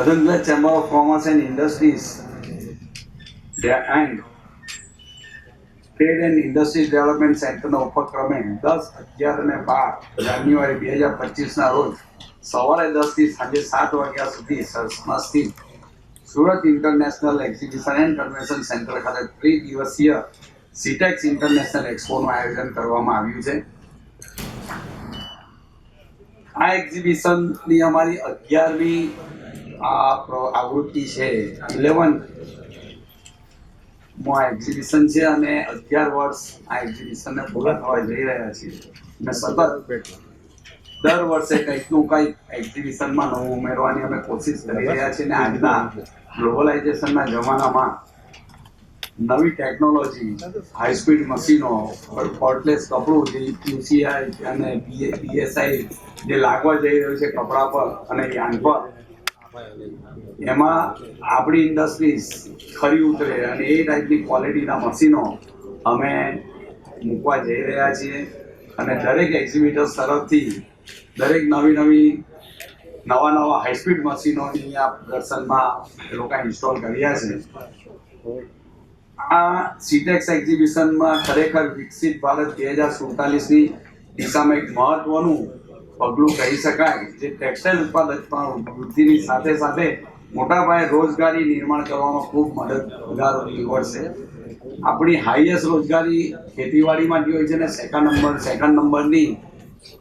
Southern Chamber of Commerce and Industries and trade and industry development સેન્ટરના ઉપક્રમે દસ અગિયાર અને બાર જાન્યુઆરી બે હજાર પચીસના રોજ સવારે દસથી સાંજે સાત વાગ્યા સુધી સરસમાં સ્થિત Surat international exhibition and convention centre ખાતે ત્રિદિવસીય સિટેક્સ ઇન્ટરનેશનલ એક્સપોનું આયોજન કરવામાં આવ્યું છે. આ એક્ઝિબિશનની અમારી અગિયારમી આ આવૃત્તિ છે ઇલેવનમાં આ એક્ઝિબિશન છે અને અગિયાર વર્ષ આ એક્ઝિબિશનને પૂરા થવા જઈ રહ્યા છીએ. અને સતત દર વર્ષે કંઈકનું કંઈક એક્ઝિબિશનમાં નવું ઉમેરવાની અમે કોશિશ કરી રહ્યા છીએ. અને આજના ગ્લોબલાઇઝેશનના જમાનામાં નવી ટેકનોલોજી હાઈ સ્પીડ મશીનો પોર્ટલેસ કપડું, જે યુસીઆઈ અને બીએસઆઈ જે લાગવા જઈ રહ્યું છે કપડા પર અને યાન પર એમાં આપણી ઇન્ડસ્ટ્રીઝ ખરી ઉતરે અને એ ટાઈપની ક્વોલિટીના મશીનો અમે મૂકવા જઈ રહ્યા છીએ. અને દરેક એક્ઝિબિટર્સ તરફથી દરેક નવી નવી, નવા નવા હાઈસ્પીડ મશીનોની આ પ્રદર્શનમાં એ લોકો ઇન્સ્ટોલ કર્યા છે. આ સીટેક્સ એક્ઝિબિશનમાં ખરેખર વિકસિત ભારત બે હજાર સુડતાલીસની દિશામાં એક મહત્વનું પગલું કહી શકાય. જે ટેક્સટાઇલ ઉત્પાદકમાં વૃદ્ધિની સાથે સાથે મોટા પાયે રોજગારી નિર્માણ કરવામાં ખૂબ મદદગાર નીવડશે. આપણી હાઈએસ્ટ રોજગારી ખેતીવાડીમાં જે હોય છે ને સેકન્ડ નંબર સેકન્ડ નંબરની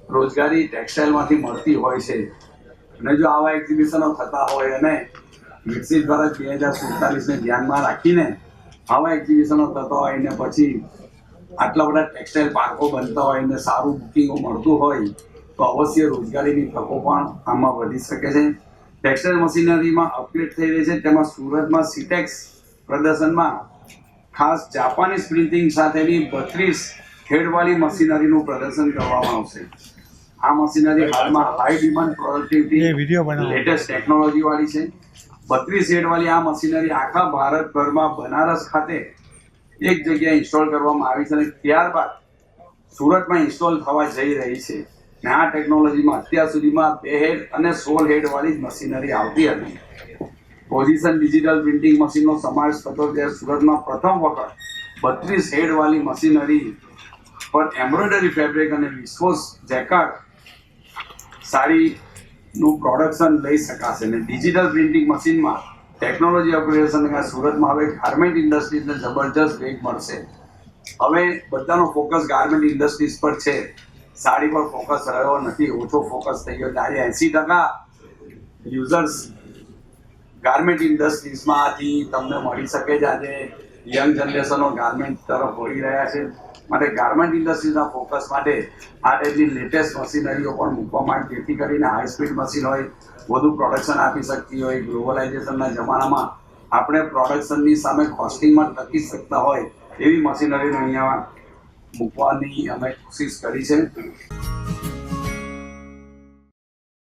રોજગારી ટેક્સટાઇલમાંથી મળતી હોય છે. અને જો આવા એક્ઝિબિશનો થતા હોય અને વિકસિત ભારત બે હજાર સુડતાલીસને ધ્યાનમાં રાખીને આવા એક્ઝિબિશનો થતા હોય ને પછી આટલા બધા ટેક્સટાઇલ પાર્કો બનતા હોય ને સારું બુકિંગો મળતું હોય તો અવશ્ય રોજગારીની તકો પણ આમાં વધી શકે છે. ટેક્સટાઇલ મશીનરીમાં અપગ્રેડ થઈ રહી છે. તેમાં સુરતમાં સિટેક્સ પ્રદર્શનમાં ખાસ જાપાનીઝ પ્રિન્ટિંગ સાથેની બત્રીસ ખેડવાળી મશીનરીનું પ્રદર્શન કરવામાં આવશે. આ મશીનરી હાલમાં high demand productivity latest technology વાળી છે. બત્રીસ હેડવાળી આ મશીનરી આખા ભારતભરમાં બનારસ ખાતે એક જગ્યાએ ઇન્સ્ટોલ કરવામાં આવી છે અને ત્યારબાદ સુરતમાં ઇન્સ્ટોલ થવા જઈ રહી છે. આ ટેકનોલોજીમાં અત્યાર સુધીમાં બે હેડ અને સોળ હેડ વાળી જ મશીનરી આવતી હતી. પોઝિશન ડિજિટલ પ્રિન્ટિંગ મશીનનો સમાવેશ થતો ત્યારે સુરતમાં પ્રથમ વખત બત્રીસ હેડ વાળી મશીનરી પર એમ્બ્રોઇડરી ફેબ્રિક અને વિસ્કોસ જેકાર્ડ સાડીનું પ્રોડક્શન લઈ શકાશે. ને ડિજિટલ પ્રિન્ટિંગ મશીનમાં ટેકનોલોજી અપગ્રેડેશન સુરતમાં હવે ગાર્મેન્ટ ઇન્ડસ્ટ્રીઝને જબરજસ્ત વેગ મળશે. હવે બધાનો ફોકસ ગાર્મેન્ટ ઇન્ડસ્ટ્રીઝ પર છે. સાડી પર ફોકસ રહ્યો નથી, ઓછો ફોકસ થઈ ગયો. ત્યારે એંસી ટકા યુઝર્સ ગાર્મેન્ટ ઇન્ડસ્ટ્રીઝમાંથી તમને મળી શકે છે. આજે યંગ જનરેશનો ગાર્મેન્ટ તરફ વળી રહ્યા છે. માટે ગાર્મેન્ટ ઇન્ડસ્ટ્રીઝના ફોકસ માટે આ ટાઈપની લેટેસ્ટ મશીનરીઓ પણ મૂકવામાં આવે જેથી કરીને હાઈ સ્પીડ મશીન હોય, વધુ પ્રોડક્શન આપી શકતી હોય ગ્લોબલાઇઝેશનના જમાનામાં આપણે પ્રોડક્શનની સામે કોસ્ટિંગમાં ટકી શકતા હોય એવી મશીનરીનો અહીંયા મૂકવાની અમે કોશિશ કરી છે.